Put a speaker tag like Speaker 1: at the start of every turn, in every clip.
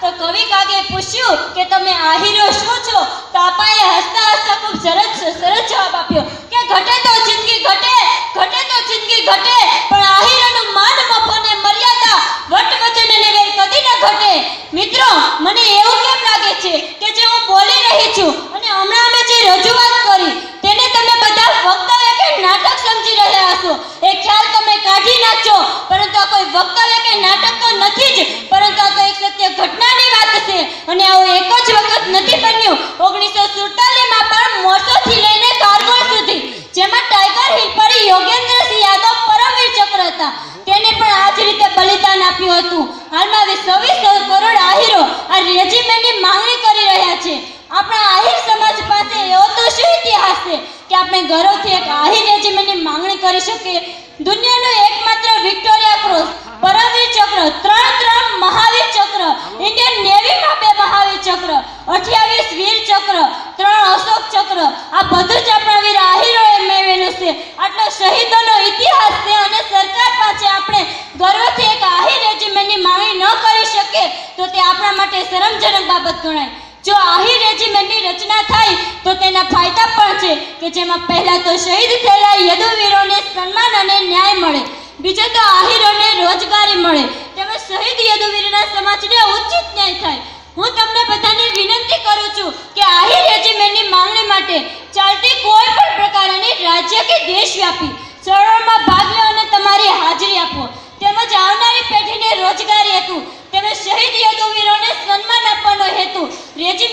Speaker 1: તો કવિ કાગે પૂછ્યું કે તમે આહીરો શું છો? તો હસતા હસતા ખૂબ સરસ સરસ જવાબ આપ્યો કે ઘટે તો જિંદગી ઘટે ઘટે તો જિંદગી ઘટે, પણ આહીરોનું માન મફોને મર્યાદા વટ વચન અને વેર કદી ન ઘટે. મિત્રો, મને એવું કેમ લાગે છે કે જે હું બોલી રહી છું અને હમણાં અમે જે રજૂઆત કરી, તેને તમે બધા વક્તવ્ય કે નાટક સમજી રહ્યા હશો? એ ખ્યાલ તમે કાઢી નાખજો, પરંતુ આ કોઈ વક્તવ્ય કે નાટક તો નથી જ, પરંતુ આ તો એક સત્ય ઘટનાની વાત છે અને આવું એક જ વખત નથી બન્યું ઓગણીસો સુડતાલીસમાં પણ મોરસોથી લઈને કારગોળ સુધી જેમાં ટાઈગર હિલ પર યોગેન્દ્રસિંહ યાદવ પરમવીર ચક્ર હતા. તેને પણ આ જ રીતે બલિદાન આપ્યું હતું. હાલમાં સવીસ કરોડ આહીરો આ રેજિમેન્ટની માંગણી કરી રહ્યા છે. આપણા આહીર સમાજ પાસે એવો તો શું ઇતિહાસ છે કે આપણે ગૌરવથી એક આહીર રેજિમેન્ટની માંગણી કરી શકીએ? દુનિયાનો એકમાત્ર વિક્ટોરિયા ક્રોસ પરમવીર ચક્ર, ત્રણ ત્રણ મહાવીર ચક્ર, ઇન્ડિયન નેવીમાં બે મહાવીર ચક્ર, અઠ્યાવીસ વીર ચક્ર, ત્રણ અશોક ચક્ર, આ બધું જ આપણા વીર આહિરોએ મેળવેલું છે આટલો શહીદોનો ઇતિહાસ છે અને સરકાર પાસે આપણે ગર્વથી એક આહિર રેજિમેન્ટની માંગણી ન કરી શકીએ તો તે આપણા માટે શરમજનક બાબત ગણાય. જો આહી રેજિમેન્ટની રચના થાય તો તેના ફાયદા પણ છે કે જેમાં પહેલા તો શહીદ થયેલા યદુવીરોને સન્માન અને ન્યાય મળે. બીજો તો આહીરોને રોજગારી મળે. તેમજ શહીદ યદુવીરના સમાજને ઉચિત ન્યાય થાય. હું તમને બધાને વિનંતી કરું છું કે આહિર રેજિમેન્ટની માંગણી માટે ચાલતી કોઈ પણ પ્રકારની રાજ્ય કે દેશવ્યાપી ચળવળમાં ભાગ લો અને તમારી હાજરી આપો તેમજ આવનારી પેઢીને રોજગારી હેતુ તેમજ શહીદ યદુવીરોને સન્માન આપવાનો હેતુ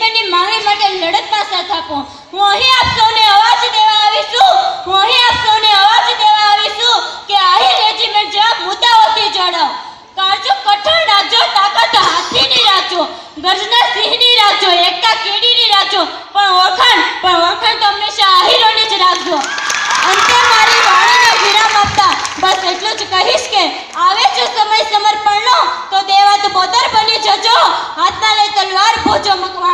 Speaker 1: રેજિમેન્ટની માંગણી માટે લડતમાં સાથ આપો. હું અહીં આપ સૌને અવાજ દેવા આવી હું અહીં આપ સૌને અવાજ દેવા આવી કે અહીં રેજિમેન્ટ જેવા મુદ્દાઓથી જોડાઓ કાળજો, કઠણ રાખજો તાકાત હાથીની રાખજો ગર્જના સિંહની રાખજો એકતા કેડીની રાખજો પણ ઓળખાણ પણ ઓળખાણ તો હંમેશા આહીરોની જ રાખજો. અંતે મારી વાણીને વિરામ આપતા બસ એટલું જ કહીશ કે આવે જો સમય સમર્પણનો, તો દેવાત બોતર બની જજો. હાથમાં લઈ તલવાર ભોજો મકવાણો બની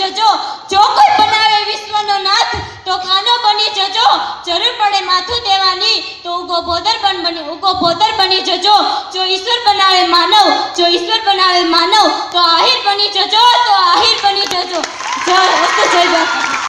Speaker 1: જજો. જો કોઈ બનાવે વિશ્વનો નાથ, તો ખાનો બની જજો. જરૂર પડે માથું દેવાની, તો ઉગો બોદર બન બની, ઉગો બોદર બની જજો. જો ઈશ્વર બનાવે માનવ, જો ઈશ્વર બનાવે માનવ, તો આહિર બની જજો, તો આહિર બની જજો. જય જય બાપા